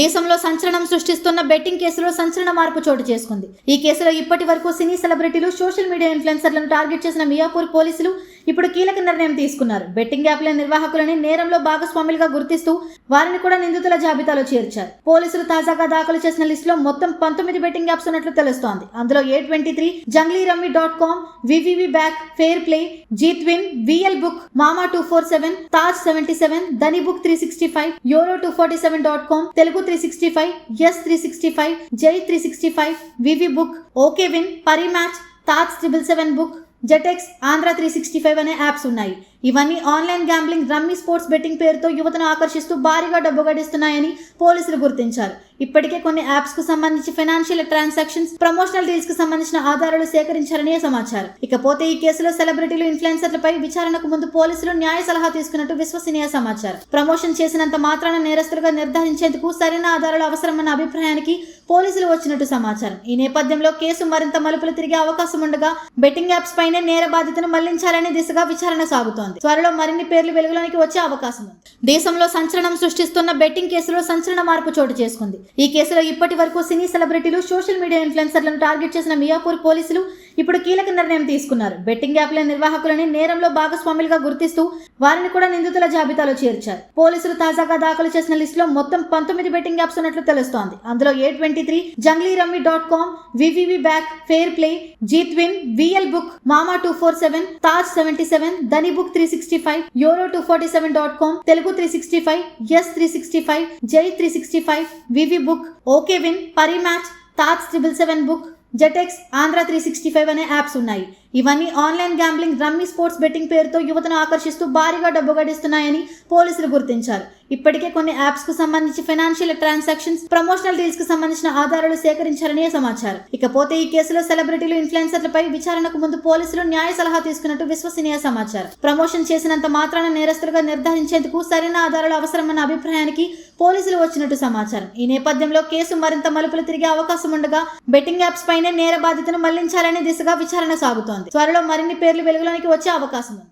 దేశంలో సంచలనం సృష్టిస్తున్న బెట్టింగ్ కేసులో సంచలన మార్పు చోటు చేసుకుంది. ఈ కేసులో ఇప్పటి వరకు సినీ సెలబ్రిటీలు సోషల్ మీడియా ఇన్ఫ్లుయెన్సర్లను టార్గెట్ చేసిన మియాపూర్ పోలీసులు ఇప్పుడు కీలక నిర్ణయం తీసుకున్నారు. బెట్టింగ్ యాప్ల నిర్వాహకులని నేరంలో భాగస్వాములుగా గుర్తిస్తూ వారిని కూడా నిందితుల జాబితాలో చేర్చారు. పోలీసులు తాజాగా దాఖలు చేసిన లిస్టులో మొత్తం పంతొమ్మిది బెట్టింగ్ యాప్స్ ఉన్నట్లు తెలుస్తోంది. అందులో A twenty three Junglee rummy dot com VVV back fair play Jeetwin VL book mama two four seven Taj seventy seven Dhani book three sixty five Yolo two forty seven dot com Telugu three sixty five S three sixty five Jai three sixty five VV book okay win Parimatch Taj triple seven book Jetix Andhra three sixty five అనే apps ఉన్నాయి. ఇవన్నీ online gambling rummy sports betting పేరుతో యువతను ఆకర్షిస్తూ భారీగా డబ్బు గడిస్తున్నాయని పోలీసులు గుర్తించారు. ఇప్పటికే కొన్ని యాప్స్కు సంబంధించి ఫైనాన్షియల్ ట్రాన్సాక్షన్స్ ప్రమోషనల్ డీల్స్కు సంబంధించిన ఆధారాలు సేకరించారని సమాచారం. ఇకపోతే ఈ కేసులో సెలబ్రిటీలు ఇన్ఫ్లుయెన్సర్లపై విచారణకు ముందు పోలీసులు న్యాయ సలహా తీసుకున్నట్టు విశ్వసనీయ సమాచారం. ప్రమోషన్ చేసినంత మాత్రాన నేరస్తులుగా నిర్ధారించేందుకు సరైన ఆధారాలు అవసరమన్న అభిప్రాయానికి పోలీసులు వచ్చినట్టు సమాచారం. ఈ నేపథ్యంలో కేసు మరింత మలుపులు తిరిగే అవకాశం ఉండగా బెట్టింగ్ యాప్స్ పైన నేర బాధ్యతను మళ్ళించాలనే దిశగా విచారణ సాగుతోంది. త్వరలో మరిన్ని పేర్లు వెలుగులోనికి వచ్చే అవకాశం ఉంది. దేశంలో సంచలనం సృష్టిస్తున్న బెట్టింగ్ కేసులో సంచలన మార్పు చోటు చేసుకుంది. ఈ కేసులో ఇప్పటి వరకు సినీ సెలబ్రిటీలు సోషల్ మీడియా ఇన్ఫ్లుయెన్సర్లను టార్గెట్ చేసిన మియాపూర్ పోలీసులు ఇప్పుడు కీలక నిర్ణయం తీసుకున్నారు. బెట్టింగ్ యాప్ల నిర్వాహకులని నేరంలో భాగస్వాములుగా గుర్తిస్తూ వారిని కూడా నిందితుల జాబితాలో చేర్చారు. పోలీసులు తాజాగా దాఖలు చేసిన లిస్టులో మొత్తం పంతొమ్మిది బెట్టింగ్ యాప్స్ ఉన్నట్లు తెలుస్తోంది. అందులో A twenty three Junglee rummy dot com VVV back fair play Jeetwin VL book mama two four seven Taj seventy seven Dhani book three sixty five Yolo two forty seven dot com Telugu three sixty five S three sixty five Jai three sixty five VV book okay win Parimatch Taj triple seven book Jetix Andhra three sixty five అనే apps ఉన్నాయి. ఇవన్నీ online gambling rummy sports betting పేరుతో యువతను ఆకర్షిస్తూ భారీగా డబ్బు గడిస్తున్నాయని పోలీసులు గుర్తించారు. ఇప్పటికే కొన్ని యాప్స్కు సంబంధించి ఫైనాన్షియల్ ట్రాన్సాక్షన్స్ ప్రమోషనల్ డీల్స్కు సంబంధించిన ఆధారాలు సేకరించారని సమాచారం. ఇకపోతే ఈ కేసులో సెలబ్రిటీలు ఇన్ఫ్లుయెన్సర్లపై విచారణకు ముందు పోలీసులు న్యాయ సలహా తీసుకున్నట్టు విశ్వసనీయ సమాచారం. ప్రమోషన్ చేసినంత మాత్రాన నేరస్తులుగా నిర్ధారించేందుకు సరైన ఆధారాలు అవసరమన్న అభిప్రాయానికి పోలీసులు వచ్చినట్టు సమాచారం. ఈ నేపథ్యంలో కేసు మరింత మలుపులు తిరిగే అవకాశం ఉండగా బెట్టింగ్ యాప్స్ పైనే నేర బాధ్యతను మళ్ళించాలనే దిశగా విచారణ సాగుతోంది. త్వరలో మరిన్ని పేర్లు వెలుగులోనికి వచ్చే అవకాశం ఉంది.